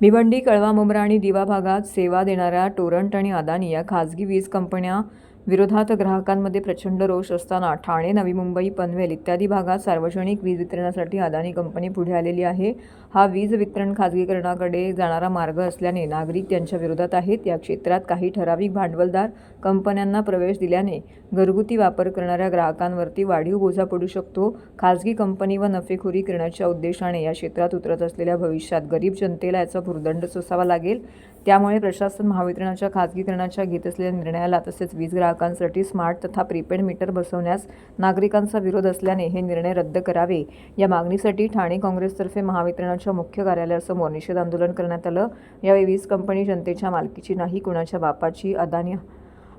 भिवंडी कळवा मुंब्रा आणि दिवा भागात सेवा देणाऱ्या टोरंट आणि अदानी या खाजगी वीज कंपन्या विरोधात ग्राहकांमध्ये प्रचंड रोष असताना ठाणे नवी मुंबई पनवेल इत्यादी भागात सार्वजनिक वीज वितरणासाठी अदानी कंपनी पुढे आलेली आहे. हा वीज वितरण खाजगीकरणाकडे जाणारा मार्ग असल्याने नागरिक त्यांच्या विरोधात आहेत. या क्षेत्रात काही ठराविक भांडवलदार कंपन्यांना प्रवेश दिल्याने घरगुती वापर करणाऱ्या ग्राहकांवरती वाढीव बोजा पडू शकतो. खाजगी कंपनी व नफेखोरी करण्याच्या उद्देशाने या क्षेत्रात उतरत असलेल्या भविष्यात गरीब जनतेला याचा भुर्दंड सोसावा लागेल. त्यामुळे प्रशासन महावितरणाच्या खाजगीकरणाच्या घेत असलेल्या निर्णयाला तसेच वीज ग्राहकांसाठी स्मार्ट तथा प्रीपेड मीटर बसवण्यास नागरिकांचा विरोध असल्याने हे निर्णय रद्द करावे. या मागणीसाठी ठाणे काँग्रेसतर्फे महावितरणाच्या मुख्य कार्यालयासमोर निषेध आंदोलन करण्यात आलं. यावेळी वीज कंपनी जनतेच्या मालकीची नाही कुणाच्या बापाची अदानी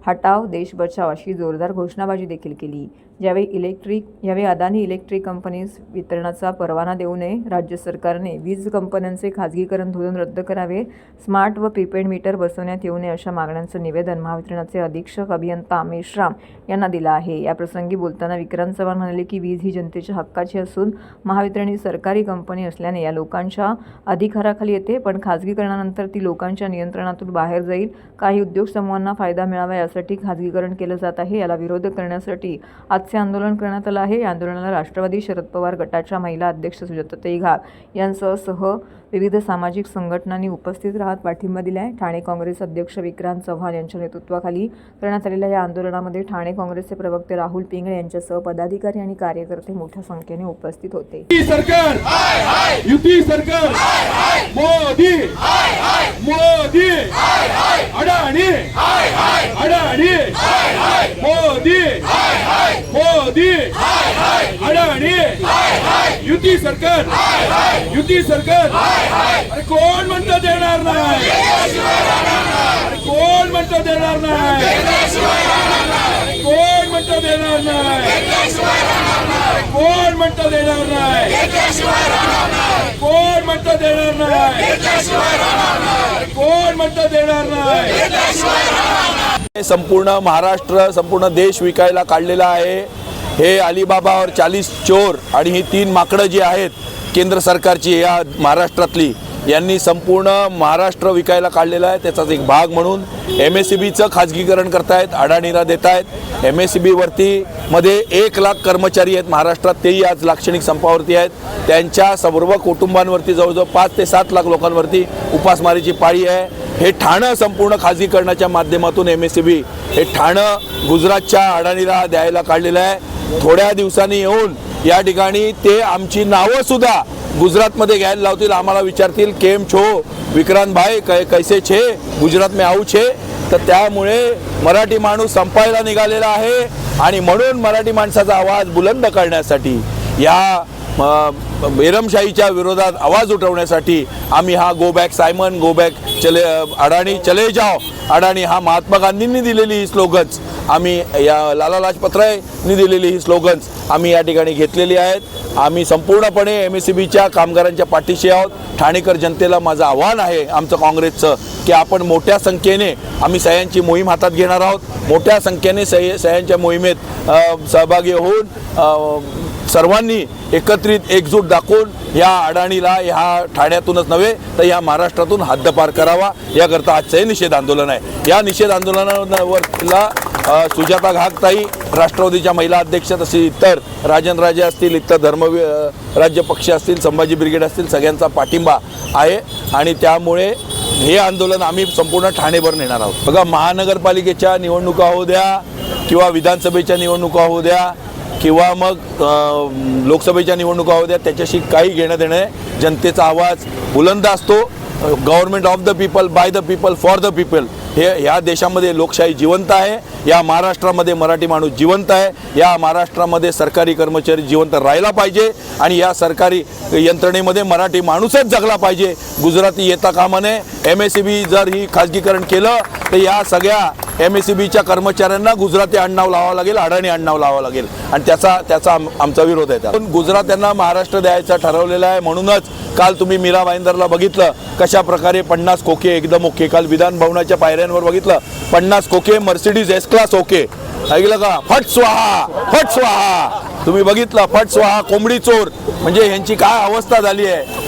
हटाव देश बचाव अशी जोरदार घोषणाबाजी देखील केली. ज्यावेळी इलेक्ट्रिक यावेळी अदानी इलेक्ट्रिक कंपनीज वितरणाचा परवाना देऊ नये राज्य सरकारने वीज कंपन्यांचे खाजगीकरण धोरण रद्द करावे स्मार्ट व प्रीपेड मीटर बसवण्यात येऊ नये अशा मागण्यांचं निवेदन महावितरणाचे अधीक्षक अभियंता मेश्राम यांना दिलं आहे. याप्रसंगी बोलताना विक्रांत चव्हाण म्हणाले की वीज ही जनतेच्या हक्काची असून महावितरण ही सरकारी कंपनी असल्याने या लोकांच्या अधिकाराखाली येते पण खाजगीकरणानंतर ती लोकांच्या नियंत्रणातून बाहेर जाईल. काही उद्योग समूहांना फायदा मिळावा यासाठी खाजगीकरण केलं जात आहे. याला विरोध करण्यासाठी आजचे आंदोलन करण्यात आलं आहे. या आंदोलनाला राष्ट्रवादी शरद पवार गटाच्या महिला अध्यक्ष सुजाताताई घाग यांसह सह विविध सामाजिक संघटनांनी उपस्थित राहत पाठिंबा दिला आहे ठाणे काँग्रेस अध्यक्ष विक्रांत चव्हाण यांच्या नेतृत्वाखाली करण्यात आलेल्या या आंदोलनामध्ये ठाणे काँग्रेसचे प्रवक्ते राहुल पिंगळे यांच्यासह पदाधिकारी आणि कार्यकर्ते मोठ्या संख्येने उपस्थित होते. युती सरकार! युती सरकार! मोदी! मोदी अडाणी अडाणी मोदी मोदी अडाणी युती सरकार. युती सरकार. अरे कोण म्हणतं देणार नाही? अरे कोण म्हणतं देणार नाही? कोण म्हणतं देणार नाही? कोण म्हणतं देणार नाही? कोण म्हणतं देणार नाही? कोण म्हणतं देणार नाही? संपूर्ण महाराष्ट्र संपूर्ण देश विकायला काढलेला आहे. हे अलिबाबावर चाळीस चालीस चोर आणि ही तीन माकडं जी आहेत केंद्र सरकारची या महाराष्ट्रातली यांनी संपूर्ण महाराष्ट्र विकायला काढलेलं आहे. त्याचाच एक भाग म्हणून एम एस सी बीचं खाजगीकरण करतायत अडाणीला देत आहेत एम एस सी बीवरती मध्ये एक लाख कर्मचारी आहेत महाराष्ट्रात तेही आज लाक्षणिक संपावरती आहेत. त्यांच्या सर्व कुटुंबांवरती जवळजवळ पाच ते सात लाख लोकांवरती उपासमारीची पाळी आहे. हे ठाणं संपूर्ण खाजगीकरणाच्या माध्यमातून एम एस सी बी हे ठाणं गुजरातच्या अडाणीला द्यायला काढलेलं आहे. थोड्या दिवसांनी येऊन या ठिकाणी ते आमची नावं सुद्धा गुजरातमध्ये घ्यायला लावतील आम्हाला विचारतील केम छो विक्रांत भाई कै कैसे छे गुजरात में आऊ छे. तर त्यामुळे मराठी माणूस संपायला निघालेला आहे आणि म्हणून मराठी माणसाचा आवाज बुलंद करण्यासाठी या बेरमशाहीच्या विरोधात आवाज उठवण्यासाठी आम्ही हा go back Simon go back चले अडाणी चले जाओ. अडाणी हा महात्मा गांधींनी दिलेली ही स्लोगन्स आम्ही या लाला लाजपत रायनी दिलेली ही स्लोगन्स आम्ही या ठिकाणी घेतलेली आहेत. आम्ही संपूर्णपणे एम एस सी बीच्या कामगारांच्या पाठीशी आहोत. ठाणेकर जनतेला माझं आव्हान आहे आमचं काँग्रेसचं की आपण मोठ्या संख्येने आम्ही सह्यांची मोहीम हातात घेणार आहोत. मोठ्या संख्येने सह्य सह्यांच्या मोहिमेत सहभागी होऊन सर्वांनी एकत्रित एकजूट दाखवून या अडाणीला ह्या ठाण्यातूनच नव्हे तर या महाराष्ट्रातून हद्दपार करावा. याकरता आजचं हे निषेध आंदोलन आहे. या निषेध आंदोलनावरला सुजाता घागताई राष्ट्रवादीच्या महिला अध्यक्ष तसे इतर राजन राजे असतील इतर धर्म राज्य पक्ष असतील संभाजी ब्रिगेड असतील सगळ्यांचा पाठिंबा आहे. आणि त्यामुळे हे आंदोलन आम्ही संपूर्ण ठाणेभर नेणार आहोत. बघा महानगरपालिकेच्या निवडणुका होऊ द्या किंवा विधानसभेच्या निवडणुका होऊ द्या किंवा मग लोकसभेच्या निवडणुका होत्या त्याच्याशी काही घेणं देणं आहे. जनतेचा आवाज बुलंद असतो. Government of the people by the people for the people हे ह्या देशामध्ये लोकशाही जिवंत आहे. या महाराष्ट्रामध्ये मराठी माणूस जिवंत आहे. या महाराष्ट्रामध्ये सरकारी कर्मचारी जिवंत राहायला पाहिजे. आणि या सरकारी यंत्रणेमध्ये मराठी माणूसच जगला पाहिजे. गुजराती येता कामा नये. एम एस सी बी जर ही खाजगीकरण केलं तर या सगळ्या एम एस सी बीच्या कर्मचाऱ्यांना गुजराती आडनाव लावावं लागेल अडाणी आडनाव लावावं लागेल. आणि त्याचा त्याचा आमचा विरोध आहे त्याला. पण गुजरात्यांना महाराष्ट्र द्यायचा ठरवलेला आहे. म्हणूनच काल तुम्ही मीरा भाईंदरला बघितलं. कशा प्रकारे पन्नास खोके एकदम ओके काल विधान भवनाच्या पायऱ्यांवर बघितलं. पन्नास खोके मर्सिडीज एस क्लास ओके. ऐकलं का? फट स्वाहा! फट स्वाहा! तुम्ही बघितलं फट स्वाहा कोंबडी चोर. म्हणजे ह्यांची काय अवस्था झाली आहे?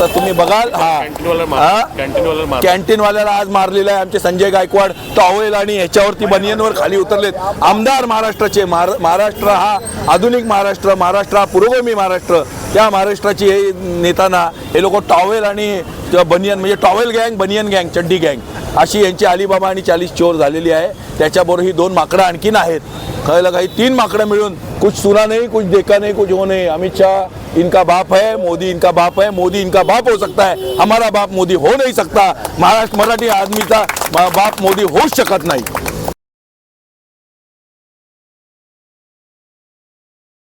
तर तुम्ही बघाल हा. कॅन्टीनवाला कॅन्टीन वाल्याला आज मारलेला आहे आमचे संजय गायकवाड. टॉवेल आणि ह्याच्यावरती बनियनवर खाली उतरलेत. आमदार महाराष्ट्राचे महार- महाराष्ट्र हा आधुनिक महाराष्ट्र महाराष्ट्र हा पुरोगामी महाराष्ट्र. त्या महाराष्ट्राची हे नेताना हे लोक टॉवेल आणि बनियन म्हणजे टॉवेल गँग बनियन गँग चड्डी गँग अशी यांची अलिबाबा आणि चाळीस चोर झालेली आहे. त्याच्याबरोबर ही दोन माकडं आणखीन आहेत. कळलं काही तीन माकडं मिळून कुछ सुना नाही कुछ देखा नाही कुछ हो नाही. अमित शाह इनका बाप है मोदी इनका बाप है मोदी इनका बाप हो सकता है. हमारा बाप मोदी हो नाही सकता. महाराष्ट्र मराठी आदमीचा बाप मोदी होऊच शकत नाही.